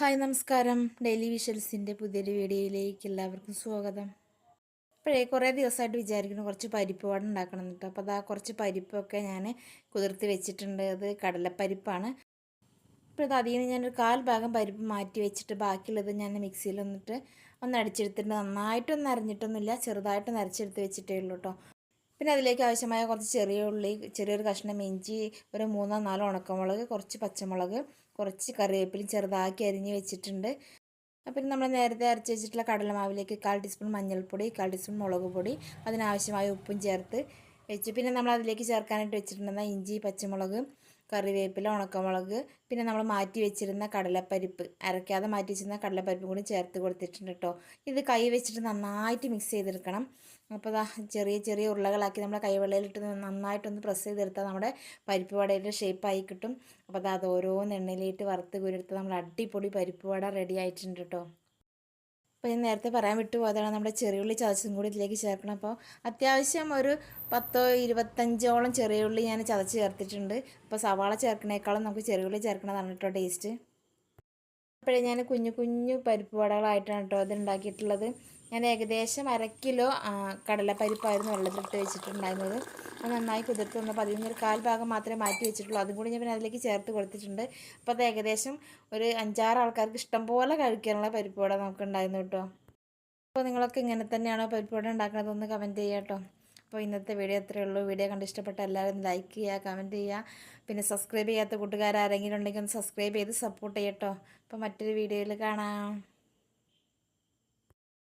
Hi നമസ്കാരം. Daily വിഷൽസിന്റെ പുതിയൊരു വീഡിയോയിലേക്ക് എല്ലാവർക്കും സ്വാഗതം. ഇപ്പോഴേ കുറേ ദിവസമായിട്ട് വിചാരിക്കുന്നു കുറച്ച് പരിപ്പ് വട ഉണ്ടാക്കണം എന്നിട്ട് അപ്പോൾ അതാ കുറച്ച് പരിപ്പൊക്കെ ഞാൻ കുതിർത്ത് വെച്ചിട്ടുണ്ട്. അത് കടലപ്പരിപ്പാണ്. ഇപ്പോൾ ഇത് അതിൽ നിന്ന് ഞാനൊരു കാൽ ഭാഗം പരിപ്പ് മാറ്റി വെച്ചിട്ട് ബാക്കിയുള്ളത് ഞാൻ മിക്സിയിൽ വന്നിട്ട് ഒന്ന് അടിച്ചെടുത്തിട്ട് നന്നായിട്ടൊന്നും അരഞ്ഞിട്ടൊന്നുമില്ല. ചെറുതായിട്ടൊന്ന് അരച്ചെടുത്ത് വെച്ചിട്ടേ ഉള്ളൂ കേട്ടോ. പിന്നെ അതിലേക്ക് ആവശ്യമായ കുറച്ച് ചെറിയ ഉള്ളി ചെറിയൊരു കഷ്ണം ഇഞ്ചി ഒരു മൂന്നോ നാലോ ഉണക്കമുളക് കുറച്ച് പച്ചമുളക് കുറച്ച് കറിവേപ്പിലും ചെറുതാക്കി അരിഞ്ഞ് വെച്ചിട്ടുണ്ട്. പിന്നെ നമ്മൾ നേരത്തെ അരച്ച് വെച്ചിട്ടുള്ള കടലമാവിലേക്ക് കാൽ ടീസ്പൂൺ മഞ്ഞൾപ്പൊടി കാൽ ടീസ്പൂൺ മുളക് പൊടി അതിനാവശ്യമായ ഉപ്പും ചേർത്ത് വെച്ച്. പിന്നെ നമ്മൾ അതിലേക്ക് ചേർക്കാനായിട്ട് വെച്ചിട്ടുണ്ടെന്ന ഇഞ്ചി പച്ചമുളക് കറിവേപ്പില ഉണക്കമുളക് പിന്നെ നമ്മൾ മാറ്റി വെച്ചിരുന്ന കടലപ്പരിപ്പ് അരയ്ക്കാതെ മാറ്റി വെച്ചിരുന്ന കടലപ്പരിപ്പും കൂടി ചേർത്ത് കൊടുത്തിട്ടുണ്ട് കേട്ടോ ഇത് കൈ വെച്ചിട്ട് നന്നായിട്ട് മിക്സ് ചെയ്തെടുക്കണം. അപ്പോൾ ഇതാ ചെറിയ ചെറിയ ഉരുളകളാക്കി നമ്മുടെ കൈവെള്ളയിലിട്ട് നന്നായിട്ടൊന്ന് പ്രസ് ചെയ്തെടുത്താൽ നമ്മുടെ പരിപ്പ് വടയുടെ ഷേപ്പായി കിട്ടും. അപ്പോൾ അത് അത് ഓരോന്ന് എണ്ണയിലേറ്റ് വറുത്ത് കുരുത്ത് നമ്മൾ അടിപൊളി പരിപ്പ് വട റെഡി ആയിട്ടുണ്ട് കേട്ടോ അപ്പോൾ ഞാൻ നേരത്തെ പറയാൻ വിട്ടുപോയതാണ് നമ്മുടെ ചെറിയുള്ളി ചതച്ചും കൂടി ഇതിലേക്ക് ചേർക്കണം. അപ്പോൾ അത്യാവശ്യം ഒരു പത്തോ ഇരുപത്തഞ്ചോളം ചെറിയുള്ളി ഞാൻ ചതച്ച് ചേർത്തിട്ടുണ്ട്. അപ്പോൾ സവാള ചേർക്കണേക്കാളും നമുക്ക് ചെറിയുള്ളി ചേർക്കണതാണ് കേട്ടോ ടേസ്റ്റ്. അപ്പോഴേ ഞാൻ കുഞ്ഞു കുഞ്ഞു പരിപ്പ് വടകളായിട്ടാണ് കേട്ടോ അത് ഉണ്ടാക്കിയിട്ടുള്ളത് ഞാൻ ഏകദേശം അര കിലോ കടലപ്പരിപ്പായിരുന്നു വെള്ളത്തിലിട്ട് വെച്ചിട്ടുണ്ടായിരുന്നത്. അത് നന്നായി കുതിർത്ത് വന്നപ്പോൾ അതിൽ നിന്നൊരു കാൽ ഭാഗം മാത്രമേ മാറ്റി വെച്ചിട്ടുള്ളൂ. അതും കൂടി ഞാൻ പിന്നെ അതിലേക്ക് ചേർത്ത് കൊടുത്തിട്ടുണ്ട്. അപ്പോൾ അത് ഏകദേശം ഒരു അഞ്ചാറ് ആൾക്കാർക്ക് ഇഷ്ടം പോലെ കഴിക്കാനുള്ള പരിപ്പ് വട നമുക്ക് ഉണ്ടായിരുന്നു കേട്ടോ. അപ്പോൾ നിങ്ങളൊക്കെ ഇങ്ങനെ തന്നെയാണോ പരിപ്പ് വട ഉണ്ടാക്കുന്നത്? ഒന്ന് കമന്റ് ചെയ്യാം കേട്ടോ. അപ്പോൾ ഇന്നത്തെ വീഡിയോ അത്രയേ ഉള്ളൂ. വീഡിയോ കണ്ട് ഇഷ്ടപ്പെട്ട എല്ലാവരും ലൈക്ക് ചെയ്യുക കമന്റ് ചെയ്യുക. പിന്നെ സബ്സ്ക്രൈബ് ചെയ്യാത്ത കൂട്ടുകാരാരെങ്കിലും ഉണ്ടെങ്കിൽ ഒന്ന് സബ്സ്ക്രൈബ് ചെയ്ത് സപ്പോർട്ട് ചെയ്യട്ടോ. അപ്പോൾ മറ്റൊരു വീഡിയോയിൽ കാണാം.